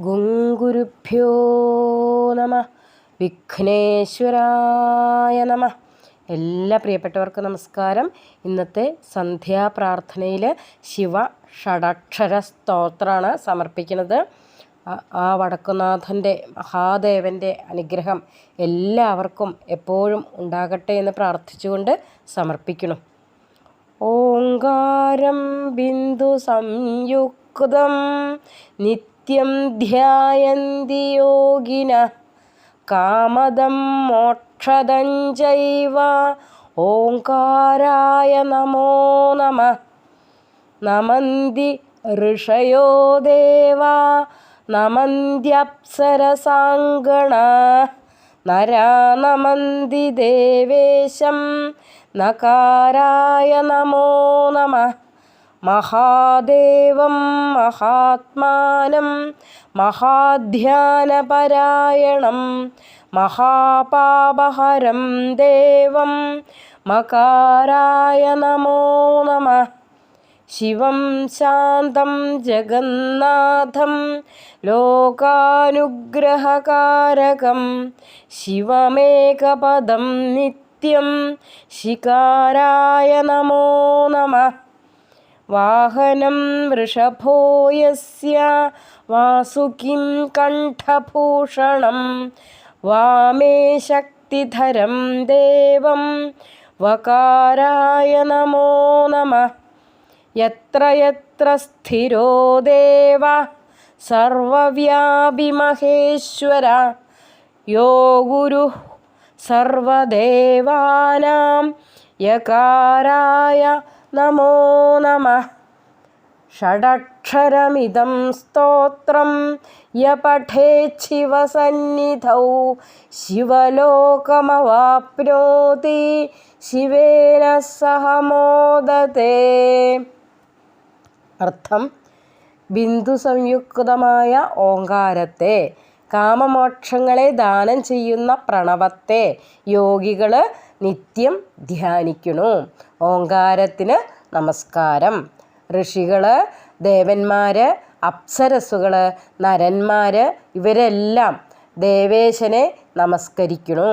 ഗുങ്കുരുഭ്യോ നമ. വിഘ്നേശ്വരായ നമ. എല്ലാ പ്രിയപ്പെട്ടവർക്കും നമസ്കാരം. ഇന്നത്തെ സന്ധ്യാപ്രാർത്ഥനയിൽ ശിവ ഷടക്ഷര സ്തോത്രമാണ് സമർപ്പിക്കുന്നത്. ആ- വടക്കുനാഥന്റെ മഹാദേവന്റെ അനുഗ്രഹം എല്ലാവർക്കും എപ്പോഴും ഉണ്ടാകട്ടെ എന്ന് പ്രാർത്ഥിച്ചുകൊണ്ട് സമർപ്പിക്കണം ഓങ്കാരം ബിന്ദു സംയുക്തം നിത്യം ധ്യായന്തി യോഗിന. കാമദം മോക്ഷദം ചൈവ. ഓംകാരായ നമോ നമ. നമന്തി ഋഷയോ ദേവ. നമന്ത്യപ്സരസാങ്കണ നരാ നമന്തി ദേവേശം. നകാരായ നമോ നമ. മഹാദേവം മഹാത്മാനം മഹാധ്യാനപരായണം മഹാപാപഹരം ദേവം മകാരായ നമോ നമ. ശിവം ശാന്തം ജഗന്നാഥം ലോകാനുഗ്രഹകാരകം. ശിവമേകപദം നിത്യം ശികാരായ നമോ നമഃ. വാഹനം വൃഷഭോ യസ്യ വാസുകിം കണ്ഠഭൂഷണം. വാമേ ശക്തിധരം ദേവം. വകാരായ നമോ നമ. യത്ര യത്ര സ്ഥിരോ ദേവ. സർവവ്യാപി മഹേശ്വര യോ ഗുരു സർവദേവാനാം. യകാരായ നമോ നമ ഷഡക്ഷരമിതം സ്തോത്രം यपठेच्छिवसन्निधौ ശിവലോകമവാപ്നോതി ശിവേന സഹ മോദത്തെ അർത്ഥം ബിന്ദു സംയുക്തമായ ഓങ്കാരത്തെ കാമമോക്ഷങ്ങളെ ദാനം ചെയ്യുന്ന പ്രണവത്തെ യോഗികൾ നിത്യം ധ്യാനിക്കണു ഓങ്കാരത്തിന് നമസ്കാരം. ഋഷികൾ ദേവന്മാർ അപ്സരസുകൾ നരന്മാർ ഇവരെല്ലാം ദേവേശനെ നമസ്കരിക്കണു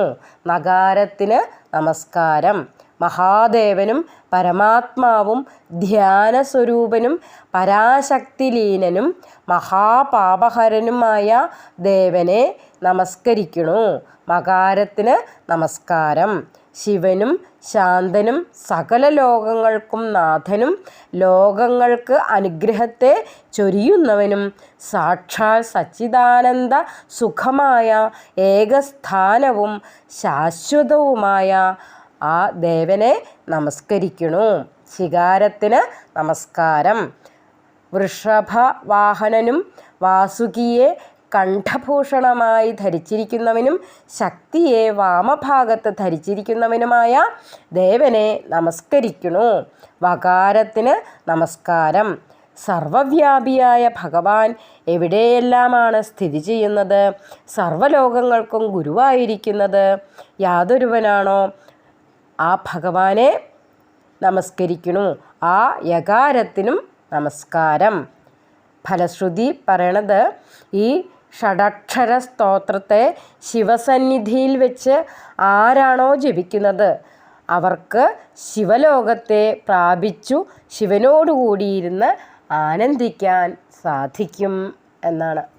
നഗാരത്തിന് നമസ്കാരം. മഹാദേവനും പരമാത്മാവും ധ്യാനസ്വരൂപനും പരാശക്തിലീനനും മഹാപാപഹരനുമായ ദേവനെ നമസ്കരിക്കണു മകാരത്തിന് നമസ്കാരം. ശിവനും ശാന്തനും സകല ലോകങ്ങൾക്കും നാഥനും ലോകങ്ങൾക്ക് അനുഗ്രഹത്തെ ചൊരിയുന്നവനും. സാക്ഷാൽ സച്ചിദാനന്ദ സുഖമായ ഏകസ്ഥാനവും ശാശ്വതവുമായ ആ ദേവനെ നമസ്കരിക്കണു ശികാരത്തിന് നമസ്കാരം. വൃഷഭ വാഹനനും വാസുകിയെ കണ്ഠഭൂഷണമായി ധരിച്ചിരിക്കുന്നവനും ശക്തിയെ വാമഭാഗത്ത് ധരിച്ചിരിക്കുന്നവനുമായ ദേവനെ നമസ്കരിക്കുന്നു. വകാരത്തിന് നമസ്കാരം. സർവവ്യാപിയായ ഭഗവാൻ എവിടെയെല്ലാമാണ് സ്ഥിതി ചെയ്യുന്നത്? സർവലോകങ്ങൾക്കും ഗുരുവായിരിക്കുന്നത് യാതൊരുവനാണോ? ആ ഭഗവാനെ നമസ്കരിക്കുന്നു. ആ യകാരത്തിനും നമസ്കാരം. ഫലശ്രുതി പറയണത് ഈ ഷഡക്ഷര സ്തോത്രത്തെ ശിവസന്നിധിയിൽ വെച്ച് ആരാണോ ജപിക്കുന്നത്? അവർക്ക് ശിവലോകത്തെ പ്രാപിച്ചു ശിവനോടുകൂടിയിരുന്ന് ആനന്ദിക്കാൻ സാധിക്കും എന്നാണ്.